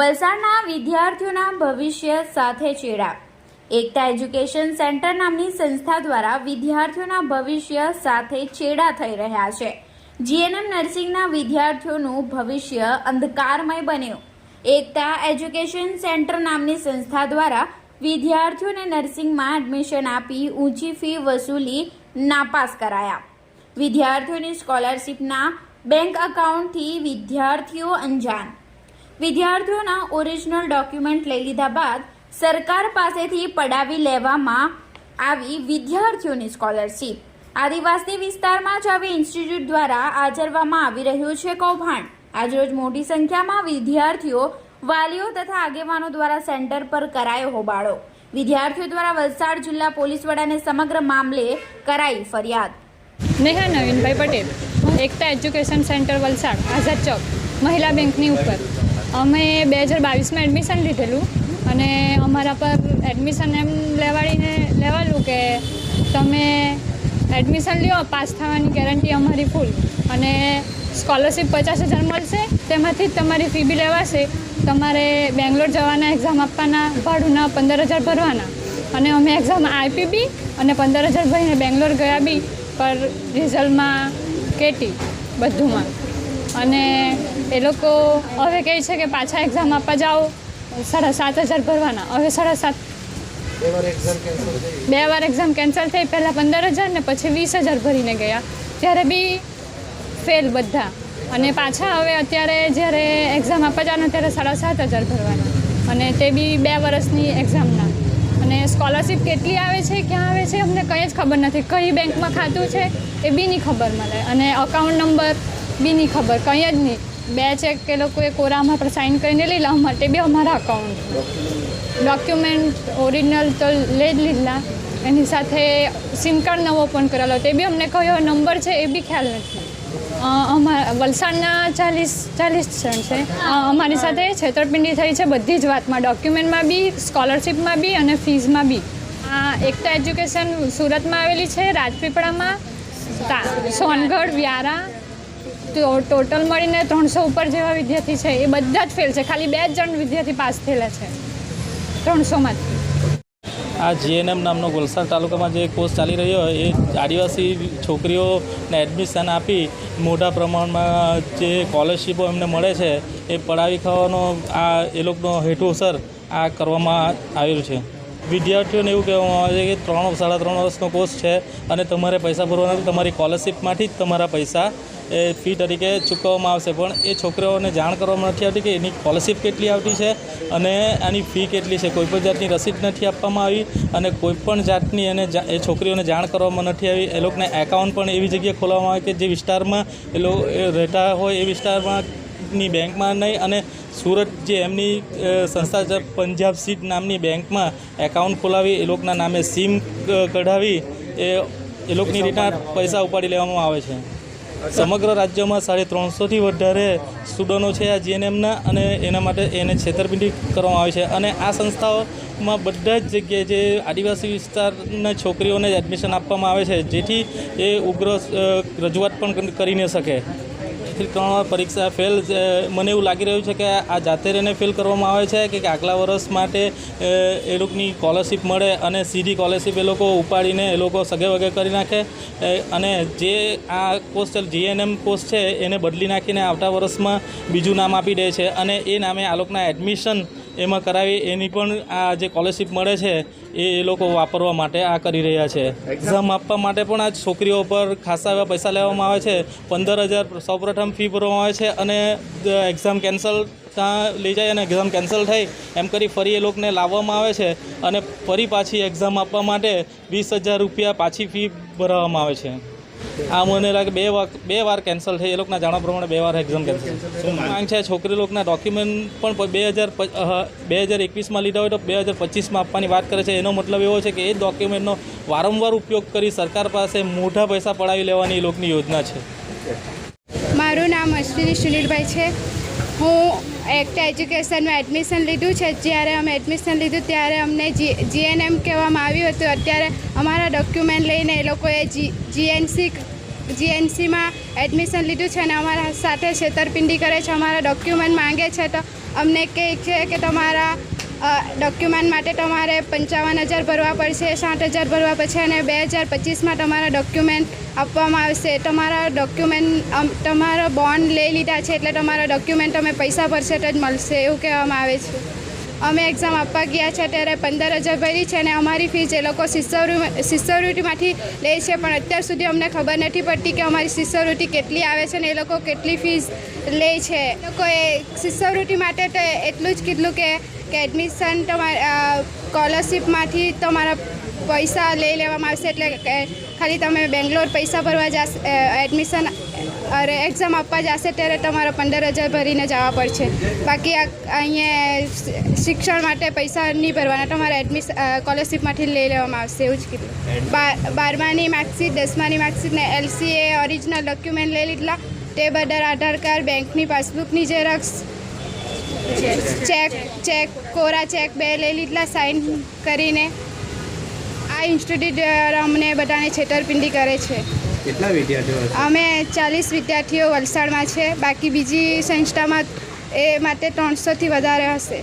વલસાડના વિદ્યાર્થીઓના ભવિષ્ય સાથે ચેડા. એકતા એજ્યુકેશન સેન્ટર નામની સંસ્થા દ્વારા વિદ્યાર્થીઓના ભવિષ્ય સાથે ચેડા થઈ રહ્યા છે. જીએનએમ નર્સિંગના વિદ્યાર્થીઓનું ભવિષ્ય અંધકારમય બન્યું. એકતા એજ્યુકેશન સેન્ટર નામની સંસ્થા દ્વારા વિદ્યાર્થીઓને નર્સિંગમાં એડમિશન આપી ઊંચી ફી વસૂલી નાપાસ કરાયા. વિદ્યાર્થીઓની સ્કોલરશીપના બેંક એકાઉન્ટથી વિદ્યાર્થીઓ અંજાન વિદ્યાર્થીઓના ઓરિજિનલ ડોક્યુમેન્ટ લઈ લીધા બાદ સરકાર પાસેથી પડાવી લેવામાં આવી વિદ્યાર્થીઓની સ્કોલરશીપ આદિવાસી વિસ્તારમાં જ આવી ઇન્સ્ટિટ્યૂટ દ્વારા આચરવામાં આવી રહ્યું છે કૌભાંડ. આજરોજ મોટી સંખ્યામાં વિદ્યાર્થીઓ વાલીઓ તથા આગેવાનો દ્વારા સેન્ટર પર કરાયો હોબાળો. વિદ્યાર્થીઓ દ્વારા વલસાડ જિલ્લા પોલીસ વડાને સમગ્ર મામલે કરાઈ ફરિયાદ. નેહા નવીનભાઈ પટેલ, એકતા એજ્યુકેશન સેન્ટર વલસાડ, આઝાદ ચોક, મહિલા બેંકની ઉપર. અમે બે હજાર બાવીસમાં એડમિશન લીધેલું અને અમારા પર એડમિશન એમ લેવાડીને લેવાલું કે તમે એડમિશન લ્યો, પાસ થવાની ગેરંટી અમારી ફૂલ અને સ્કોલરશીપ પચાસ હજાર મળશે, તેમાંથી તમારી ફી બી લેવાશે. તમારે બેંગ્લોર જવાના એક્ઝામ આપવાના, ભાડુંના પંદર હજાર ભરવાના. અને અમે એક્ઝામ આપી બી અને પંદર હજાર ભરીને બેંગ્લોર ગયા બી, પર રિઝલ્ટમાં કેટી બધુંમાં. અને એ લોકો હવે કહે છે કે પાછા એક્ઝામ આપવા જાઓ. સાડા સાત હજાર ભરવાના. હવે સાડા સાત બે વાર એક્ઝામ કેન્સલ થઈ પહેલાં પંદર હજાર ને પછી વીસ હજાર ભરીને ગયા. ત્યારે બી ફેલ બધા. અને પાછા હવે અત્યારે જ્યારે એક્ઝામ આપવા જવાના ત્યારે સાડા સાત હજાર ભરવાના. અને તે બી બે વર્ષની એક્ઝામના અને સ્કોલરશીપ કેટલી આવે છે ક્યાં આવે છે અમને કંઈ જ ખબર નથી. કઈ બેંકમાં ખાતું છે એ બી નહીં ખબર મળે. અને અકાઉન્ટ નંબર બી નહીં ખબર. કંઈ જ નહીં. બે ચેક એ લોકોએ કોરામાં પર સાઇન કરીને લીધા, માટે બી અમારા અકાઉન્ટ ડોક્યુમેન્ટ ઓરિજિનલ તો લઈ જ લીધા. એની સાથે સિમ કાર્ડ નવો ઓપન કરેલો તે બી અમને કયો નંબર છે એ બી ખ્યાલ નથી. અમારા વલસાડના ચાલીસ ચાલીસ જણ છે. અમારી સાથે છેતરપિંડી થઈ છે બધી જ વાતમાં. ડોક્યુમેન્ટમાં બી સ્કોલરશીપમાં બી અને ફીઝમાં બી. આ એકતા એજ્યુકેશન સુરતમાં આવેલી છે, રાજપીપળામાં. સોનગઢ, વ્યારા. ટોટલ મળીને ત્રણસો ઉપર જેવા વિદ્યાર્થી છે, એ બધા જ ફેલ છે. ખાલી બે જ જણ વિદ્યાર્થી પાસ થયેલા છે. ત્રણસોમાંથી. આ જીએનએમ નામનો વલસાડ તાલુકામાં જે કોર્સ ચાલી રહ્યો એ આદિવાસી છોકરીઓને એડમિશન આપી મોટા પ્રમાણમાં જે સ્કોલરશીપો એમને મળે છે, એ પડાવી ખાવાનો આ એ લોકોનો અસર આ કરવામાં આવેલું છે. વિદ્યાર્થીઓને એવું કહેવામાં આવે છે કે ત્રણ, સાડા ત્રણ વર્ષનો કોર્સ છે અને તમારે પૈસા ભરવાના તમારી સ્કોલરશીપમાંથી જ તમારા પૈસા એ ફી તરીકે ચૂકવવામાં આવશે. પણ એ છોકરીઓને જાણ કરવામાં નથી આવતી કે એની સ્કોલરશીપ કેટલી આવતી છે અને આની ફી કેટલી છે. કોઈપણ જાતની રસીદ નથી આપવામાં આવી અને કોઈપણ જાતની એને એ છોકરીઓને જાણ કરવામાં નથી આવી. એ લોકોને એકાઉન્ટ પણ એવી જગ્યાએ ખોલવામાં આવે કે જે વિસ્તારમાં એ લોકો રહેતા હોય એ વિસ્તારમાં ની બેંકમાં નહીં અને સુરત જે એમની સંસ્થા છે, પંજાબ સીટ નામની બેંકમાં એકાઉન્ટ ખોલાવી, એ લોકોના નામે સિમ કઢાવી, એ એ લોકોની રીતના પૈસા ઉપાડી લેવામાં આવે છે. સમગ્ર રાજ્યમાં સાડી ત્રણસોથી વધારે સ્ટુડન્ટો છે આ જીએનએમના અને એના માટે એને છેતરપિંડી કરવામાં આવે છે. અને આ સંસ્થાઓમાં બધા જ જગ્યાએ જે આદિવાસી વિસ્તારના છોકરીઓને એડમિશન આપવામાં આવે છે, જેથી એ ઉગ્ર રજૂઆત પણ કરી ન શકે. ત્રણ વાર પરીક્ષા ફેલ મને એવું લાગી રહ્યું છે કે આ જાતે રહીને ફેલ કરવામાં આવે છે કે આગલા વર્ષ માટે એ લોકોની સ્કોલરશીપ મળે અને સીધી સ્કોલરશીપ એ લોકો ઉપાડીને એ લોકો સગે વગે કરી નાખે અને જે આ કોર્સ જીએનએમ કોર્સ છે, એને બદલી નાખીને આવતા વર્ષમાં બીજું નામ આપી દે છે અને એ નામે આ લોકોના એડમિશન એમાં કરાવી એની પણ આ જે સ્કોલરશીપ મળે છે, એ એ લોકો વાપરવા માટે આ કરી રહ્યા છે. એક્ઝામ આપવા માટે પણ આ છોકરીઓ પર ખાસા એવા પૈસા લેવામાં આવે છે. પંદર હજાર સૌપ્રથમ ફી ભરવામાં આવે છે અને એક્ઝામ કેન્સલ ત્યાં લઈ જાય અને એક્ઝામ કેન્સલ થઈ, એમ કરી ફરી એ લોકોને લાવવામાં આવે છે અને ફરી પાછી એક્ઝામ આપવા માટે વીસ હજાર રૂપિયા પાછી ફી ભરાવવામાં આવે છે. આ મને લાગે બે વાર બે વાર કેન્સલ થઈ. એ લોકોના જાણવા પ્રમાણે બે વાર એક્ઝામ કેન્સલ માંગ છે? છોકરી લોકોના ડોક્યુમેન્ટ પણ બે હજાર બે હજાર એકવીસમાં લીધા હોય તો બે હજાર પચીસમાં આપવાની વાત કરે છે. એનો મતલબ એવો છે કે એ ડોક્યુમેન્ટનો વારંવાર ઉપયોગ કરી સરકાર પાસે મોટા પૈસા પડાવી લેવાની એ લોકોની યોજના છે. મારું નામ અશ્વિની સુનિલભાઈ છે. હું એકટા એજ્યુકેશનમાં એડમિશન લીધું છે. જ્યારે અમે એડમિશન લીધું ત્યારે અમને જી જીએનએમ કહેવામાં આવ્યું હતું. અત્યારે અમારા ડોક્યુમેન્ટ લઈને એ લોકોએ જી જીએનસી જીએનસીમાં એડમિશન લીધું છે અને અમારા સાથે છેતરપિંડી કરે છે. અમારા ડોક્યુમેન્ટ માંગે છે તો અમને કહે છે કે તમારા ડોક્યુમેન્ટ માટે તમારે પંચાવન હજાર ભરવા પડશે, સાઠ હજાર ભરવા પડશે અને બે હજાર પચીસમાં તમારા ડોક્યુમેન્ટ આપવામાં આવશે. તમારા ડોક્યુમેન્ટ તમારા બોન્ડ લઈ લીધા છે એટલે તમારા ડોક્યુમેન્ટ તમે પૈસા ભરશે તો જ મળશે એવું કહેવામાં આવે છે. અમે એક્ઝામ આપવા ગયા છે ત્યારે પંદર હજાર ભરી છે અને અમારી ફીસ એ લોકો શિષ્યવૃત્તિ શિષ્યવૃત્તિમાંથી લે છે, પણ અત્યાર સુધી અમને ખબર નથી પડતી કે અમારી શિષ્યવૃત્તિ કેટલી આવે છે ને એ લોકો કેટલી ફીસ લે છે. લોકોએ શિષ્યવૃત્તિ માટે તો એટલું જ કીધું કે કે એડમિશન તમારા સ્કોલરશીપમાંથી તમારા પૈસા લઈ લેવામાં આવશે, એટલે ખાલી તમે બેંગ્લોર પૈસા ભરવા જાશ એડમિશન અરે એક્ઝામ આપવા જશે ત્યારે તમારે પંદર હજાર ભરીને જવા પડશે. બાકી અહીંયા શિક્ષણ માટે પૈસા નહીં ભરવાના. તમારે એડમિશન સ્કોલરશીપમાંથી લઈ લેવામાં આવશે, એવું જ કીધું. બાર બારમાની માર્કશીટ, દસમાની માર્કશીટ ને એલસીએ ઓરિજિનલ ડોક્યુમેન્ટ લઈ લીધલા. તે બદલ આધાર કાર્ડ, બેંકની પાસબુકની ઝેરોક્સ ચેક ચેક, કોરા ચેક બે લઈ લીધલા સાઇન કરીને. આ ઇન્સ્ટિટ્યૂટ અમને બધાને છેતરપિંડી કરે છે. કેટલા વિદ્યાર્થીઓ અમે ચાલીસ વિદ્યાર્થીઓ વલસાડમાં છે. બાકી બીજી સંસ્થામાં એ માટે ત્રણસોથી વધારે હશે.